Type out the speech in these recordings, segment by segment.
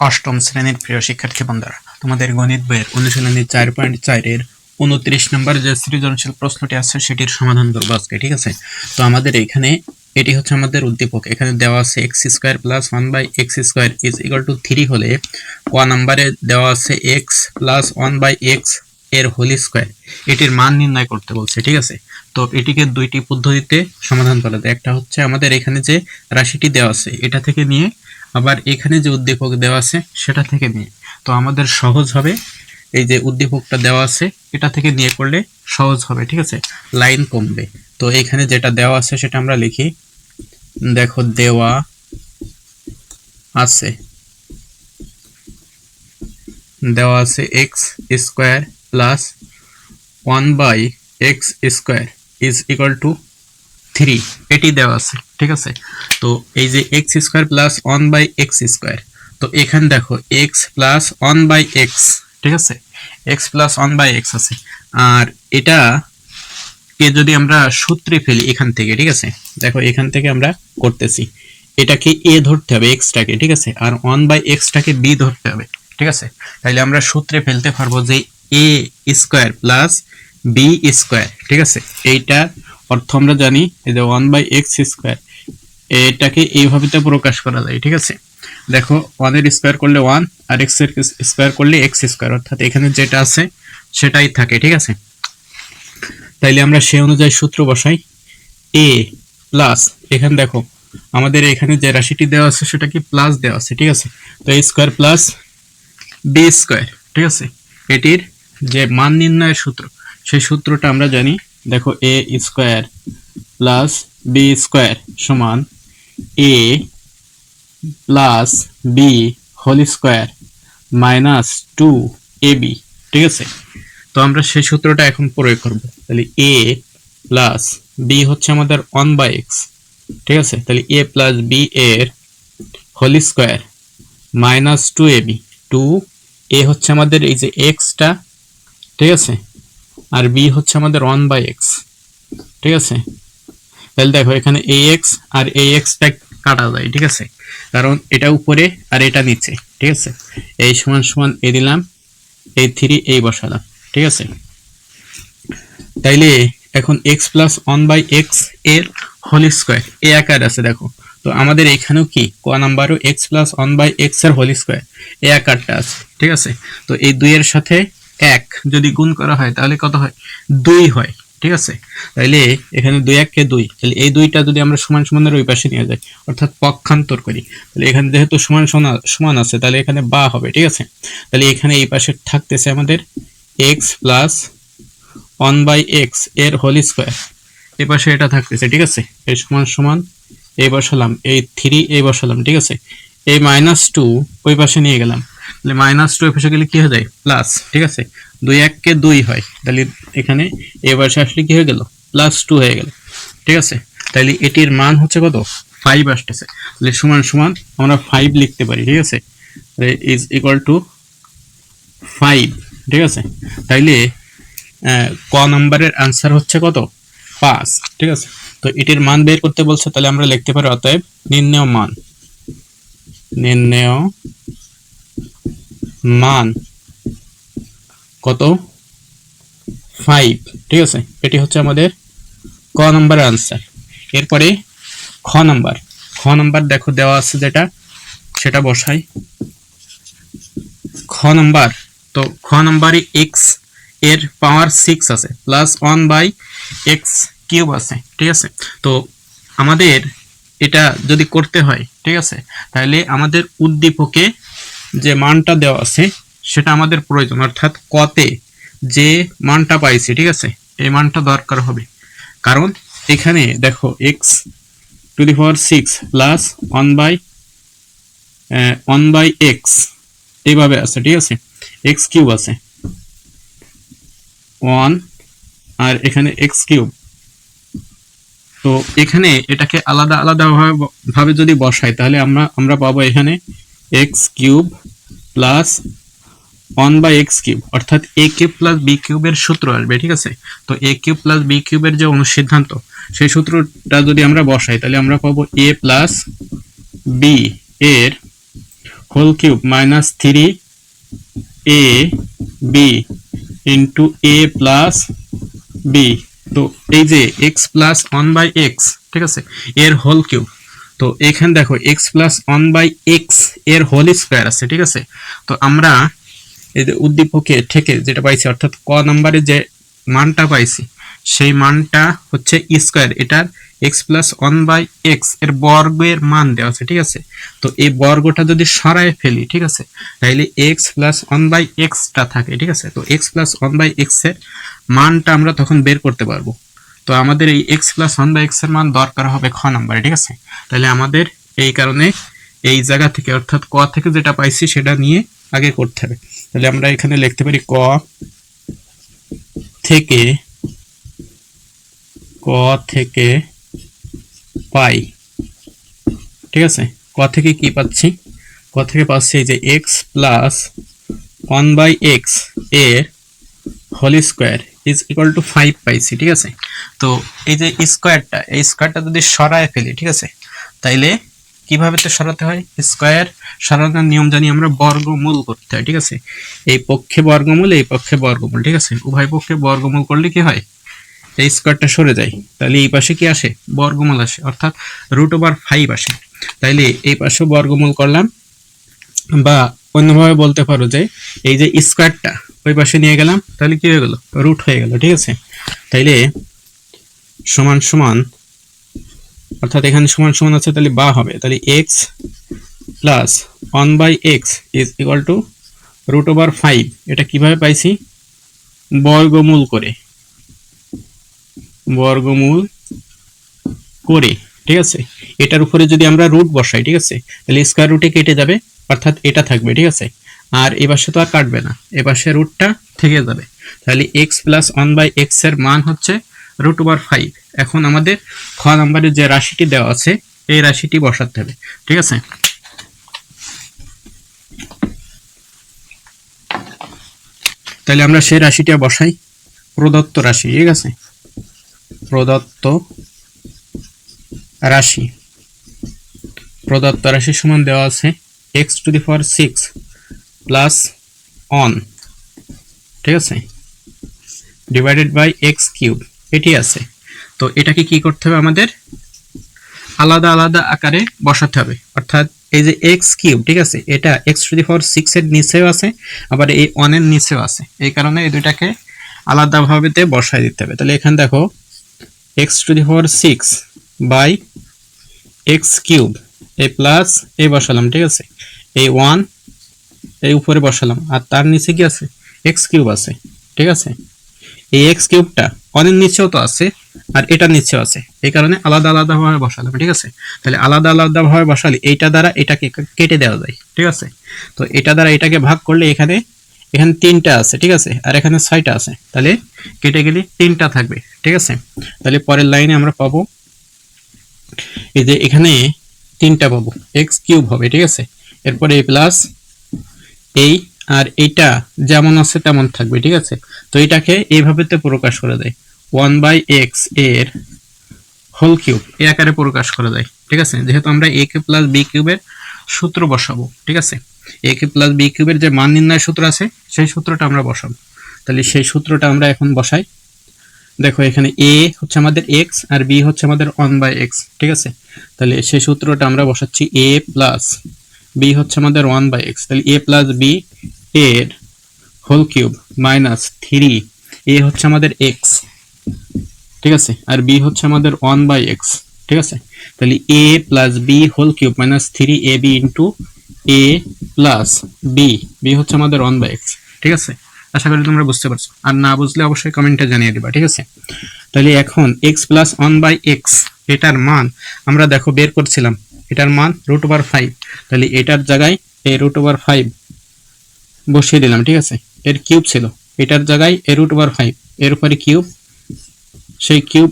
অষ্টম শ্রেণির প্রিয় শিক্ষার্থী বন্ধুরা, তোমাদের গণিত বইয়ের অনুশীলনী চার পয়েন্ট চারের উনত্রিশ নম্বর যে সৃজনশীল প্রশ্নটি আছে, সেটির সমাধান করব আজকে, ঠিক আছে? তো আমাদের এখানে এটি হচ্ছে আমাদের উদ্দীপক। এখানে দেওয়া আছে x square plus one by x square is equal to three হলে ক নাম্বারে দেওয়া আছে এক্স প্লাস ওয়ান বাই এক্সের হোল স্কোয়ার এটির মান নির্ণয় করতে বলছে, ঠিক আছে? তো এটিকে দুইটি পদ্ধতিতে সমাধান করা যায়। একটা হচ্ছে আমাদের এখানে যে রাশিটি দেওয়া আছে, এটা থেকে নিয়ে আবার এখানে যে উদ্দীপক দেওয়া আছে, সেটা থেকে নিয়ে। তো আমাদের সহজ হবে, এই যে উদ্দীপকটা দেওয়া আছে, এটা থেকে নিয়ে করলে সহজ হবে, ঠিক আছে? লাইন কমবে। তো এখানে যেটা দেওয়া আছে, সেটা আমরা লিখি, দেখো দেওয়া আছে। দেওয়া আছে x square plus one by x square is equal to three এটি দেওয়া আছে, ঠিক আছে? তো এই যে x square plus one by x square তো এখানে দেখো x plus one by x ঠিক আছে? X plus one by x আছে। আর এটা কে যদি আমরা সূত্রে ফেলি এখান থেকে, ঠিক আছে? দেখো, এখান থেকে আমরা করতেছি। এটাকে এ ধরতে হবে এক্সটাকে ঠিক আছে? আর ওয়ান বাই এক্সটাকে বি ধরতে হবে, ঠিক আছে? তাহলে আমরা সূত্রে ফেলতে পারব যে A square plus B square ঠিক আছে? এইটা অর্থ আমরা জানি এই যে ওয়ান বাই এক্স স্কোয়ার এটাকে এইভাবে তো প্রকাশ করা যায়, ঠিক আছে? দেখো ওয়ানের স্কোয়ার করলে ওয়ান আর এক্সের স্কোয়ার করলে এক্স স্কোয়ার অর্থাৎ এখানে যেটা আছে সেটাই থাকে, ঠিক আছে? তাইলে আমরা সেই অনুযায়ী সূত্র বসাই এ প্লাস এখানে দেখো, আমাদের এখানে যে রাশিটি দেওয়া আছে সেটা কি প্লাস দেওয়া আছে, ঠিক আছে? তো A square plus B square ঠিক আছে? এটির যে মান নির্ণয়ের সূত্র, সেই সূত্রটা আমরা জানি দেখো A square plus B square সমান A plus B whole square minus two A B, ঠিক আছে? তো আমরা সেই সূত্রটা এখন প্রয়োগ করব। তাহলে এ প্লাস বি হচ্ছে আমাদের ওয়ান বাই এক্স ঠিক আছে? তাহলে এ প্লাস বি এর whole square minus two A B, two A হচ্ছে আমাদের এই যে এক্সটা ঠিক আছে? আর বি হচ্ছে আমাদের ওয়ান বাই এক্স ঠিক আছে? তাহলে দেখো, এখানে এ এক্স আর এ এক্সটা কাটা যায়, ঠিক আছে? কারণ এটা উপরে আর এটা নিচে, ঠিক আছে? এই সমান সমান এ দিলাম এই থ্রি এই বসালাম, ঠিক আছে? তাইলে এখন এক্স প্লাস ওয়ান বাই এক্সের হোল স্কোয়ার এ আকার আছে, দেখো। তো আমাদের এখানেও কি? ক নাম্বারও এক্স প্লাস ওয়ান বাই এক্সের হোল স্কোয়ার এ আকারটা আছে, ঠিক আছে? তো এই দুইয়ের সাথে এক যদি গুণ করা হয়, তাহলে কত হয়? দুই হয়, ঠিক আছে? তাইলে এখানে দুই এককে দুই। তাহলে এই দুইটা যদি আমরা সমান সমানের ওই পাশে নিয়ে যাই, অর্থাৎ পক্ষান্তর করি তাহলে এখানে যেহেতু সমান সমান আছে তাহলে এখানে বা হবে, ঠিক আছে? তাহলে এখানে এই পাশে থাকতেছে আমাদের এক্স প্লাস ওয়ান বাই এক্সের হোল স্কোয়ার এই পাশে এটা থাকতেছে, ঠিক আছে? এই সমান সমান, এই বসালাম, এই থ্রি এই বসালাম, ঠিক আছে? এই মাইনাস টু ওই পাশে নিয়ে গেলাম। তাহলে মাইনাস টু পাশে গেলে কি হয়ে যায়? প্লাস ঠিক আছে? দুই এককে দুই হয়। তাহলে এখানে এ পাশে আসলে কি হয়ে গেল? প্লাস টু হয়ে গেল। ঠিক আছে? তাহলে এটির মান হচ্ছে কত? ফাইভ আসতেছে। তাহলে সমান সমান আমরা ফাইভ লিখতে পারি, ঠিক আছে? ইজ ইকুয়াল টু ফাইভ ঠিক আছে? তাইলে ক নাম্বারের আনসার হচ্ছে কত? পাঁচ ঠিক আছে? তো এটির মান বের করতে বলছে, তাহলে আমরা লিখতে পারি অতএব নির্ণেয় মান। নির্ণেয় মান কত? ফাইভ ঠিক আছে? এটি হচ্ছে আমাদের ক নম্বরের আনসার এরপরে খ নাম্বার। খ নাম্বার দেখো দেওয়া আছে যেটা, সেটা বসাই। খ নাম্বার। তো খ নাম্বারে এক্সের পাওয়ার সিক্স আছে plus one by x cube আছে, ঠিক আছে? তো আমাদের এটা যদি করতে হয়, ঠিক আছে? তাহলে আমাদের উদ্দীপকে যে মানটা দেওয়া আছে, সেটা আমাদের প্রয়োজন। অর্থাৎ কতে যে মানটা পাইছি, ঠিক আছে? এই মানটা দরকার হবে। কারণ এখানে দেখো x to the power six plus one by one by x এইভাবে আছে, ঠিক আছে? এক্স কিউব আছে। ওয়ান আর এখানে এক্স কিউব তো এখানে এটাকে আলাদা আলাদা ভাবে যদি বসাই, তাহলে আমরা আমরা পাবো এখানে x cube plus one by x cube অর্থাৎ এ কিউব প্লাস বি কিউবের সূত্র আসবে, ঠিক আছে? তো এ কিউব প্লাস বি কিউবের যে অনুসিদ্ধান্ত, সেই সূত্রটা যদি আমরা বসাই, তাহলে আমরা পাবো এ প্লাস বি এর whole cube minus three A B into A plus B তো এই যে x plus one by x ঠিক আছে? এর হোল কিউব তো এখানে দেখো এক্স প্লাস ওয়ান বাই এক্সের হোল স্কোয়ার আছে, ঠিক আছে? তো আমরা এই যে উদ্দীপকে থেকে যেটা পাইছি, অর্থাৎ ক নাম্বারে যে মানটা পাইছি, সেই মানটা হচ্ছে স্কোয়ার এটার এক্স প্লাস ওয়ান বাই এক্সের বর্গের মান দেওয়া আছে, ঠিক আছে? তো এই বর্গটা যদি সরায় ফেলি, ঠিক আছে? তাইলে এক্স প্লাস ওয়ান বাই এক্সটা থাকে, ঠিক আছে? তো এক্স প্লাস ওয়ান বাই এক্সের মানটা আমরা তখন বের করতে পারব। তো আমাদের এই এক্স প্লাস ওয়ান বাই এক্সের মান দরকার হবে খ নাম্বারে, ঠিক আছে? তাহলে আমাদের এই কারণে এই জায়গা থেকে, অর্থাৎ ক থেকে যেটা পাইছি সেটা নিয়ে আগে করতে হবে। তাহলে আমরা এখানে লিখতে পারি ক থেকে ক থেকে পাই, ঠিক আছে? ক থেকে কি পাচ্ছি? ক থেকে পাচ্ছি যে এক্স প্লাস ওয়ান বাই এক্সের whole square is equal to five পাইছি ঠিক আছে? তো এই যে স্কোয়ারটা এই স্কোয়ারটা যদি সরায় ফেলি, ঠিক আছে? তাইলে কীভাবে তো সরাতে হয়? স্কোয়ার সরানোর নিয়ম জানি আমরা বর্গমূল করতে হয়, ঠিক আছে? এই পক্ষে বর্গমূল, এই পক্ষে বর্গমূল, ঠিক আছে? উভয় পক্ষে বর্গমূল করলে কি হয়? এই স্কোয়ারটা সরে যায়। তাহলে এই পাশে কি আসে? বর্গমূল আসে, অর্থাৎ রুট ওভার ফাইভ আসে। তাইলে এই পাশে বর্গমূল করলাম বা অন্যভাবে বলতে পারো যে এই যে স্কোয়ারটা ওই পাশে নিয়ে গেলাম, তাহলে কি হয়ে গেল? রুট হয়ে গেল, ঠিক আছে? তাইলে সমান সমান, অর্থাৎ এখানে সমান সমান আছে, তাহলে বা হবে। তাহলে x plus one by x is equal to root over five এটা কীভাবে পাইছি? বর্গমূল করে। বর্গমূল করে, ঠিক আছে? এটার উপরে যদি আমরা রুট বসাই, ঠিক আছে? তাহলে স্কোয়ার রুটে কেটে যাবে, অর্থাৎ এটা থাকবে, ঠিক আছে? আর এ পাশে তো আর কাটবে না। এ পাশে রুটটা থেকে যাবে। তাহলে এক্স প্লাস ওয়ান বাই এক্সের মান হচ্ছে রুট ওভার ফাইভ এখন আমাদের খ নাম্বারের যে রাশিটি দেওয়া আছে, এই রাশিটি বসাতে হবে। ঠিক আছে? তাহলে আমরা সেই রাশিটা বসাই। প্রদত্ত রাশি, ঠিক আছে? প্রদত্ত রাশি। প্রদত্ত রাশি সমান দেওয়া আছে x to the power six plus one ঠিক আছে? ডিভাইডেড বাই এক্স কিউব এটি আছে। তো এটাকে কি করতে হবে আমাদের? আলাদা আলাদা আকারে বসাতে হবে। অর্থাৎ এই যে এক্স কিউব ঠিক আছে? এটা x to the power six এর নিচেও আছে, আবার এই অনের নিচেও আছে। এই কারণে এই দুইটাকে আলাদাভাবে বসাই দিতে হবে। তাহলে এখানে দেখো x to the power six by x cube A plus A বসালাম, ঠিক আছে? এই ওয়ান এই উপরে বসালাম। আর তার নিচে কি আছে? এক্স কিউব আছে। ঠিক আছে? এই এক্স কিউবটা অনেক নিচেও তো আছে, আর এটার নিচেও আছে। এই কারণে আলাদা আলাদা ভাবে বসালাম, ঠিক আছে? তাহলে আলাদা আলাদা ভাবে বসালে এইটা দ্বারা এটাকে কেটে দেওয়া যায়, ঠিক আছে? তো এটা দ্বারা এটাকে ভাগ করলে এখানে এখানে তিনটা আছে, ঠিক আছে? আর এখানে ছয়টা আছে। তাহলে কেটে গেলে তিনটা থাকবে, ঠিক আছে? তাহলে পরের লাইনে আমরা পাবো, এই যে এখানে তিনটা পাবো এক্স কিউব হবে, ঠিক আছে? এরপরে এ প্লাস এই আর এইটা যেমন আছে তেমন থাকবে, ঠিক আছে? তো এটাকে এইভাবে প্রকাশ করা যায় ওয়ান বাই এক্সের হোল কিউব, এ আকারে প্রকাশ করা যায় ঠিক আছে? যেহেতু আমরা এ কে প্লাস বি কিউবের সূত্র বসাবো, ঠিক আছে? এ কে প্লাস বি কিউবের যে মান নির্ণয় সূত্র আছে, সেই সূত্রটা আমরা বসাবো। তাহলে সেই সূত্রটা আমরা এখন বসাই। দেখো, এখানে এ হচ্ছে আমাদের এক্স আর বি হচ্ছে আমাদের ওয়ান বাই এক্স, ঠিক আছে? তাহলে সেই সূত্রটা আমরা বসাচ্ছি এ প্লাস বি হচ্ছে আমাদের ওয়ান বাই এক্স তাহলে এ প্লাস বি এর whole cube minus three A হচ্ছে আমাদের এক্স ঠিক আছে? আর বি হচ্ছে আমাদের ওয়ান বাই এক্স ঠিক আছে? তাহলে A plus B whole cube minus three A B into A plus B B হচ্ছে আমাদের ওয়ান বাই এক্স ঠিক আছে? আশা করি তোমরা বুঝতে পারছ। আর না বুঝলে অবশ্যই কমেন্টে জানিয়ে দিবা, ঠিক আছে? তাহলে এখন x plus one by x এটার মান আমরা দেখো বের করছিলাম। এটার মান রুট ওভার ফাইভ তাহলে এটার জায়গায় এই রুট ওভার ফাইভ বসিয়ে দিলাম, ঠিক আছে? এর কিউব ছিল। এটার জায়গায় এ রুট ওভার ফাইভ এর উপরে কিউব সেই কিউব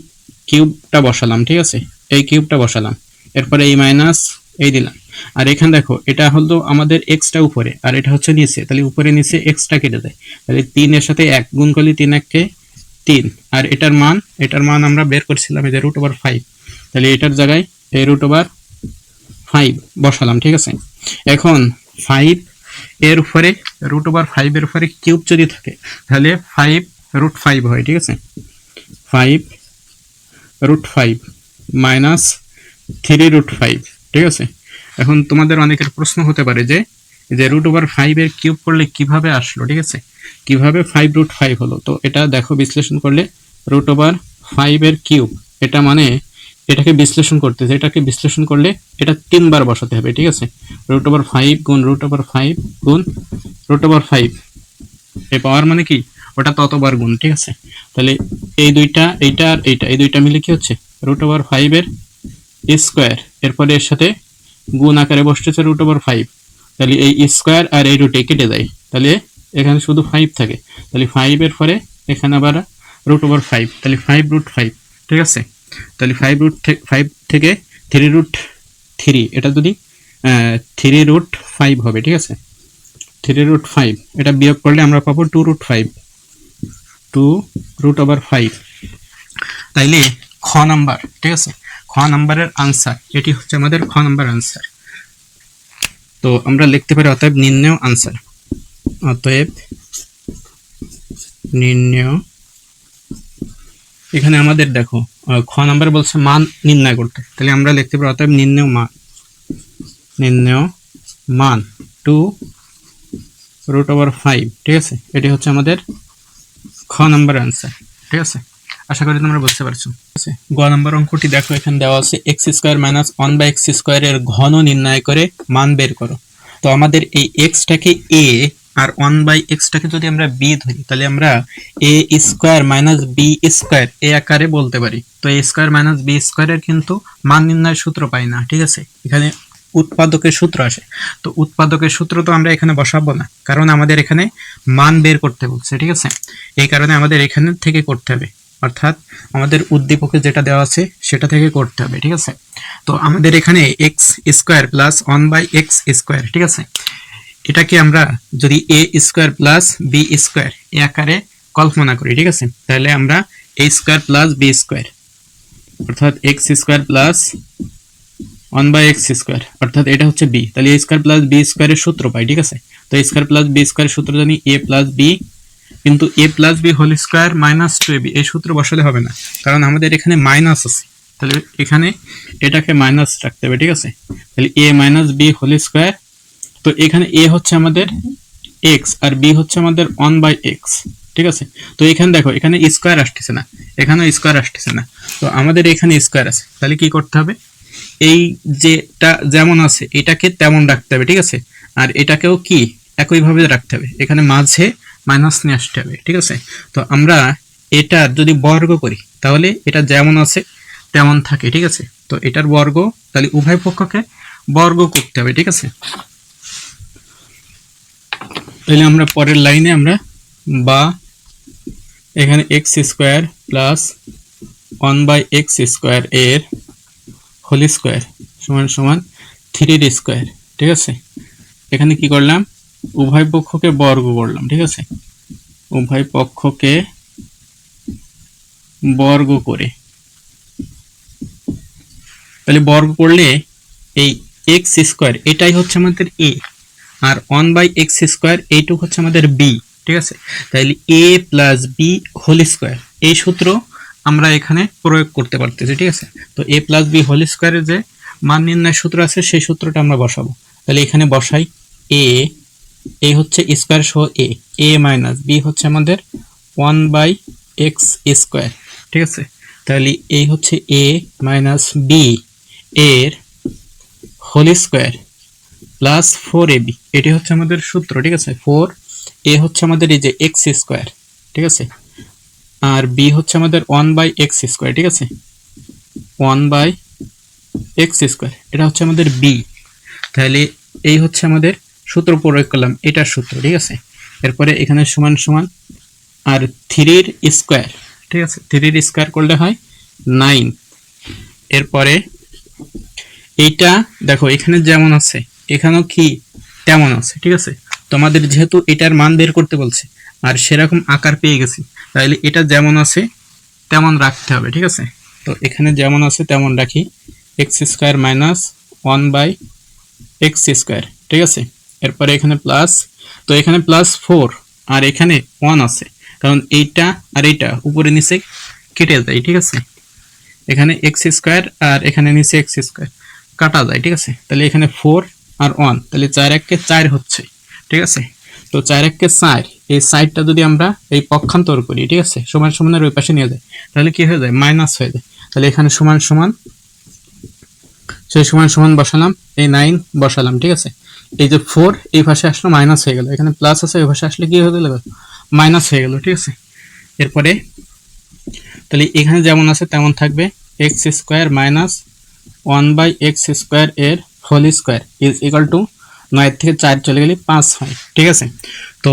কিউবটা বসালাম, ঠিক আছে? এই কিউবটা বসালাম। এরপরে এই মাইনাস এই দিলাম। আর এখানে দেখো, এটা হলো আমাদের এক্সটা উপরে, আর এটা হচ্ছে নিচে। তাহলে উপরে নিচে এক্সটা কেটে যায় তাহলে তিনের সাথে এক, গুণ করলে তিন এককে তিন। আর এটার মান এটার মান আমরা বের করছিলাম যে রুট ওভার ফাইভ তাহলে এটার জায়গায় এই রুট ওভার ফাইভ বসালাম, ঠিক আছে? এখন ফাইভ এর উপরে রুট ওভার ফাইভের উপরে কিউব যদি থাকে, তাহলে ফাইভ রুট ফাইভ হয়, ঠিক আছে? Five root five minus three root five ঠিক আছে? এখন তোমাদের অনেকের প্রশ্ন হতে পারে যে যে রুট ওভার ফাইভের কিউব করলে কীভাবে আসলো, ঠিক আছে? কীভাবে ফাইভ রুট ফাইভ হলো? তো এটা দেখো, বিশ্লেষণ করলে রুট ওভার ফাইভের কিউব এটা মানে এটাকে বিশ্লেষণ করতেছে। এটাকে বিশ্লেষণ করলে এটা তিনবার বসাতে হবে, ঠিক আছে? রুট ওভার ফাইভ গুণ রুট ওভার ফাইভ গুণ রুট ওভার ফাইভ এ পাওয়ার মানে কি? ওটা ততবার গুণ, ঠিক আছে? তাহলে এই দুইটা, এইটা আর এইটা, এই দুইটা মিলে কি হচ্ছে? রুট ওভার ফাইভের স্কোয়ার এরপরে এর সাথে গুণ আকারে বসতেছে রুট ওভার ফাইভ তাহলে এই স্কোয়ার আর এই রুটে কেটে যায়। তাহলে এখানে শুধু ফাইভ থাকে। তাহলে ফাইভের পরে এখানে আবার রুট ওভার ফাইভ তাহলে ফাইভ রুট ফাইভ ঠিক আছে? তাহলে ফাইভ রুট ফাইভ থেকে থ্রি রুট থ্রি এটা যদি থ্রি রুট ফাইভ হবে, ঠিক আছে? থ্রি রুট ফাইভ এটা বিয়োগ করলে আমরা পাবো two root five two root over five তাইলে খ নাম্বার, ঠিক আছে? খ নাম্বারের আনসার এটি হচ্ছে আমাদের খ নাম্বার আনসার তো আমরা লিখতে পারি অতএব নির্ণয় আনসার অতএব নির্ণয় এখানে আমাদের দেখো খ নাম্বার বলছে মান নির্ণয় করতে। তাহলে আমরা লিখতে পারি, অতএব নির্ণয় মান নির্ণয় মান টু রুট ওভার ফাইভ ঠিক আছে? এটি হচ্ছে আমাদের খ নাম্বার অ্যান্সার ঠিক আছে? আশা করি তোমরা বুঝতে পারছ। ঠিক আছে? গ নম্বর অঙ্কটি দেখো, এখানে দেওয়া আছে x square minus one by x স্কোয়ারের ঘন নির্ণয় করে মান বের করো। তো আমাদের এই এক্সটাকে এ আর ওয়ান বাই এক্সটাকে যদি আমরা বি ধরি, তাহলে আমরা a square minus b square এ আকারে বলতে পারি। তো এ স্কোয়ার মাইনাস বি স্কোয়ারের কিন্তু মান নির্ণয়ের সূত্র পাই না, ঠিক আছে? এখানে উৎপাদকের সূত্র আসে। তো উৎপাদকের সূত্র তো আমরা এখানে বসাবো না, কারণ আমাদের এখানে মান বের করতে বলছে, ঠিক আছে? এই কারণে আমাদের এখানে থেকে করতে হবে। অর্থাৎ আমাদের উদ্দীপকে যেটা দেওয়া আছে, সেটা থেকে করতে হবে, ঠিক আছে? তো আমাদের এখানে x square plus one by x square ঠিক আছে? এটাকে আমরা যদি a square plus b square এ আকারে কল্পনা করি, ঠিক আছে? তাহলে আমরা a square plus b square অর্থাৎ x square plus one by x square অর্থাৎ এটা হচ্ছে বি তাহলে এ স্কোয়ার প্লাস বি স্কোয়ারের সূত্র পাই, ঠিক আছে? তো এ স্কোয়ার প্লাস বি স্কোয়ারের সূত্র জানি এ প্লাস বি কিন্তু a plus b whole square minus two a b এই সূত্র বসালে হবে না, কারণ আমাদের এখানে মাইনাস আছে। তাহলে এখানে এটাকে মাইনাস রাখতে হবে, ঠিক আছে? তাহলে a minus b whole square তো এখানে এ হচ্ছে আমাদের এক্স আর বি হচ্ছে আমাদের ওয়ান বাই এক্স ঠিক আছে? তো এখানে দেখো, এখানে স্কোয়ার আসতেছে না, এখানেও স্কোয়ার আসতেছে না। তো আমাদের এখানে স্কোয়ার আছে, তাহলে কি করতে হবে? এই যেটা যেমন আছে, এটাকে তেমন রাখতে হবে, ঠিক আছে? আর এটাকেও কি? একইভাবে রাখতে হবে। এখানে মাঝে মাইনাস নিয়ে আসতে হবে, ঠিক আছে? তো আমরা এটা যদি বর্গ করি, তাহলে এটা যেমন আছে, তেমন থাকে, ঠিক আছে? তো এটার বর্গ, তাহলে উভয় পক্ষকে বর্গ করতে হবে, ঠিক আছে? তাহলে আমরা পরের লাইনে আমরা বা এখানে x square plus one by x square এর হোল স্কোয়ার সমান সমান থ্রির স্কোয়ার ঠিক আছে? এখানে কি করলাম? উভয় পক্ষকে বর্গ করলাম, ঠিক আছে? উভয় পক্ষকে বর্গ করে। তাহলে বর্গ করলে এই এক্স স্কোয়ার এটাই হচ্ছে আমাদের এ আর ওয়ান বাই এক্স স্কোয়ার এইটুকু হচ্ছে আমাদের বি ঠিক আছে? তাহলে a plus b whole square এই সূত্র আমরা এখানে প্রয়োগ করতে পারতেছি, ঠিক আছে? তো এ প্লাস বি হোল স্কোয়ারের যে মান নির্ণয় সূত্র আছে, সেই সূত্রটা আমরা বসাবো। তাহলে এখানে বসাই এ এ হচ্ছে স্কোয়ার সহ এ এ মাইনাস বি হচ্ছে আমাদের ওয়ান বাই এক্স স্কোয়ার ঠিক আছে? তাহলে এই হচ্ছে এ মাইনাস বি এর whole square plus four a b এটি হচ্ছে আমাদের সূত্র, ঠিক আছে? ফোর এ হচ্ছে আমাদের এই যে এক্স স্কোয়ার ঠিক আছে? আর বি হচ্ছে আমাদের ওয়ান বাই এক্স স্কোয়ার ঠিক আছে? ওয়ান বাই এক্স স্কোয়ার এটা হচ্ছে আমাদের বি তাহলে এই হচ্ছে আমাদের সূত্র প্রয়োগ করলাম, এটার সূত্র, ঠিক আছে? এরপরে এখানে সমান সমান আর থ্রির স্কোয়ার ঠিক আছে? থ্রির স্কোয়ার করলে হয় নাইন এরপরে এইটা, দেখো, এখানে যেমন আছে এখানেও কি তেমন আছে, ঠিক আছে? তোমাদের যেহেতু এটার মান বের করতে বলছে, আর সেরকম আকার পেয়ে গেছি তাহলে এটা যেমন আছে, তেমন রাখতে হবে, ঠিক আছে? তো এখানে যেমন আছে, তেমন রাখি x square minus one by x square ঠিক আছে? এরপরে এখানে প্লাস তো এখানে প্লাস ফোর আর এখানে ওয়ান আছে, কারণ এইটা আর এইটা উপরে নিচে কেটে যায়, ঠিক আছে? এখানে এক্স স্কোয়ার আর এখানে নিচে এক্স স্কোয়ার কাটা যায়, ঠিক আছে? তাহলে এখানে ফোর আর ওয়ান, তাহলে চার এককে চার হচ্ছে, ঠিক আছে? তো চার এককে চার, এই সাইডটা যদি আমরা এই পক্ষান্তর করি, ঠিক আছে? সমান সমানের ওই পাশে নিয়ে যাই, তাহলে কি হয়ে যায়? মাইনাস হয়ে যায়। তাহলে এখানে সমান সমান, সেই সমান সমান বসালাম, এই নাইন বসালাম, ঠিক আছে? এই যে ফোর, এই পাশে আসলো মাইনাস হয়ে গেল, এখানে প্লাস আছে, ওই পাশে আসলে কি হয়ে গেল? মাইনাস হয়ে গেল, ঠিক আছে? এরপরে, তাহলে এখানে যেমন আছে তেমন থাকবে, x square minus one by x square এর whole square is equal to নয়ের থেকে চার চলে গেলে পাঁচ হয়, ঠিক আছে? তো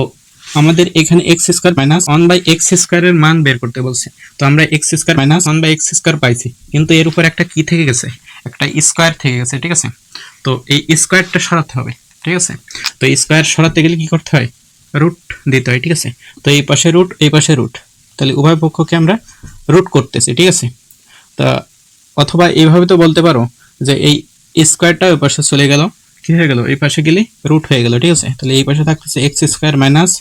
আমাদের এখানে x square minus one by x স্কোয়ারের মান বের করতে বলছে। তো আমরা x square minus one by x square পাইছি, কিন্তু এর উপর একটা কি থেকে গেছে? একটা স্কোয়ার থেকে গেছে, ঠিক আছে? তো এই স্কোয়ারটা সরাতে হবে, ঠিক আছে? তো স্কোয়ার সরাতে গেলে কি করতে হয়? রুট দিতে হয়, ঠিক আছে? তো এই পাশে রুট এই পাশে রুট তাহলে উভয় পক্ষকে আমরা রুট করতেছি, ঠিক আছে? তা অথবা এইভাবে তো বলতে পারো যে এই স্কোয়ারটা ওই পাশে চলে গেল। কি হয়ে গেল? এই পাশে গেলে রুট হয়ে গেল, ঠিক আছে? তাহলে এই পাশে থাকতেছে x square minus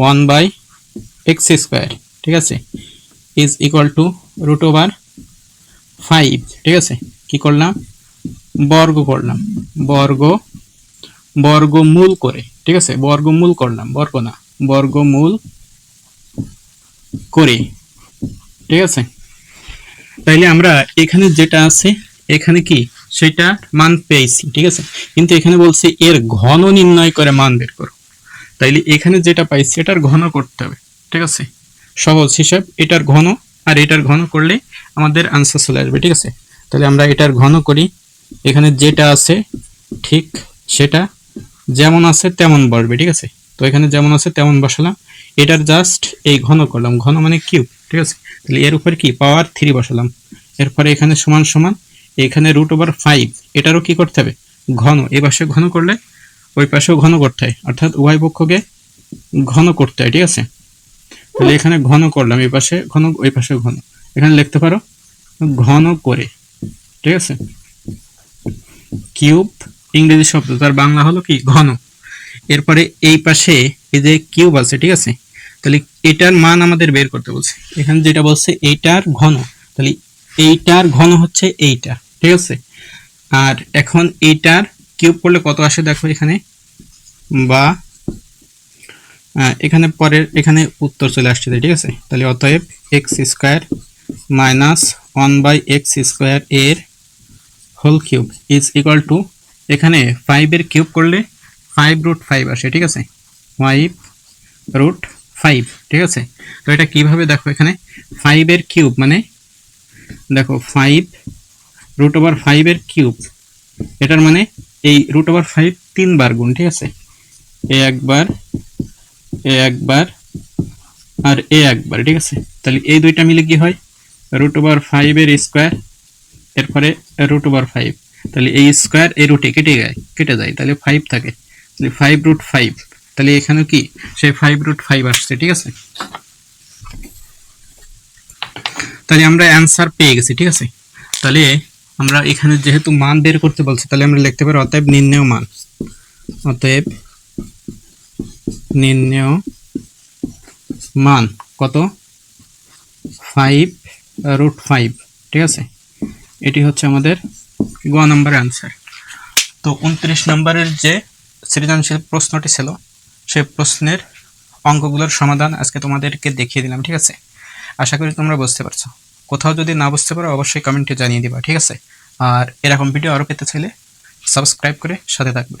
one by x square ঠিক আছে? Is equal to root over five ঠিক আছে? কি করলাম? বর্গ করলাম। বর্গ, বর্গমূল করে, ঠিক আছে? বর্গমূল করলাম, বর্গ না, বর্গমূল করে, ঠিক আছে? তাইলে আমরা এখানে যেটা আছে, এখানে কি? সেটা মান পেয়েছি, ঠিক আছে? কিন্তু এখানে বলছে এর ঘন নির্ণয় করে মান বের করো। তাইলে এখানে যেটা পাইছি এটার ঘন করতে হবে, ঠিক আছে? সহজ হিসাব, এটার ঘন আর এটার ঘন করলে আমাদের আনসার চলে আসবে, ঠিক আছে? তাহলে আমরা এটার ঘন করি। এখানে যেটা আছে, ঠিক সেটা যেমন আছে তেমন বসবে, ঠিক আছে? তো এখানে যেমন আছে তেমন বসালাম। এটার জাস্ট এই ঘন করলাম, ঘন মানে কিউব ঠিক আছে? তাহলে এর উপর কি? পাওয়ার থ্রি বসালাম। এরপরে এখানে সমান সমান এখানে রুট ওভার ফাইভ এটারও কি করতে হবে? ঘন, এই পাশে ঘন করলে ওই পাশেও ঘন করতে হয়। অর্থাৎ উভয় পক্ষকে ঘন করতে হয়, ঠিক আছে? তাহলে এখানে ঘন করলাম, এই পাশে ঘন, ওই পাশে ঘন। এখানে লিখতে পারো, ঘন করে, ঠিক আছে? কিউব ইংরেজি শব্দ, তার বাংলা হলো কি? ঘন। এরপরে এই পাশে এই যে কিউব আছে, ঠিক আছে? তাহলে এটার মান আমাদের বের করতে বলছে। এখানে যেটা বলছে, এইটার ঘন। তাহলে এইটার ঘন হচ্ছে এইটা। ঠিক আছে? আর এখন এইটার কিউব করলে কত আসে দেখো এখানে? বা এখানে পরের, এখানে উত্তর চলে আসছে ঠিক আছে? তাহলে অতএব x square minus one by x square এর whole cube is equal to এখানে ফাইভের কিউব করলে ফাইভ রুট ফাইভ আসে, ঠিক আছে? ফাইভ রুট ফাইভ ঠিক আছে? তো এটা কীভাবে দেখো এখানে? ফাইভের কিউব মানে দেখো ফাইভ রুট ওভার ফাইভের কিউব এটার মানে এই রুট ওভার ফাইভ তিনবার গুণ, ঠিক আছে? এ একবার এ একবার, আর এ একবার, ঠিক আছে? তাহলে এই দুইটা মিলে কি হয়? রুট ওভার ফাইভের স্কোয়ার এরপরে রুট ওভার ফাইভ তাহলে এই স্কোয়ার এই রুটে কেটে যায় কেটে যায়, তাহলে ফাইভ থাকে। তাহলে ফাইভ রুট ফাইভ তাহলে এখানে কি? সেই ফাইভ রুট ফাইভ আসছে, ঠিক আছে? তাহলে আমরা অ্যান্সার পেয়ে গেছি, ঠিক আছে? তাহলে আমরা এখানে যেহেতু মান বের করতে বলছি, তাহলে আমরা লিখতে পারি অতএব নির্ণেয় মান। অতএব নির্ণেয় মান কত? ফাইভ রুট ফাইভ ঠিক আছে? এটি হচ্ছে আমাদের গ নম্বর অ্যান্সার তো উনত্রিশ নম্বরের যে সৃজনশীল প্রশ্নটি ছিল সেই প্রশ্নের অঙ্কগুলোর সমাধান আজকে তোমাদেরকে দেখিয়ে দিলাম, ঠিক আছে? আশা করি তোমরা বুঝতে পারছ। কোথাও যদি না বুঝতে পারো, অবশ্যই কমেন্টে জানিয়ে দিবা, ঠিক আছে? আর এরকম ভিডিও আরও পেতে চাইলে সাবস্ক্রাইব করে সাথে থাকবে।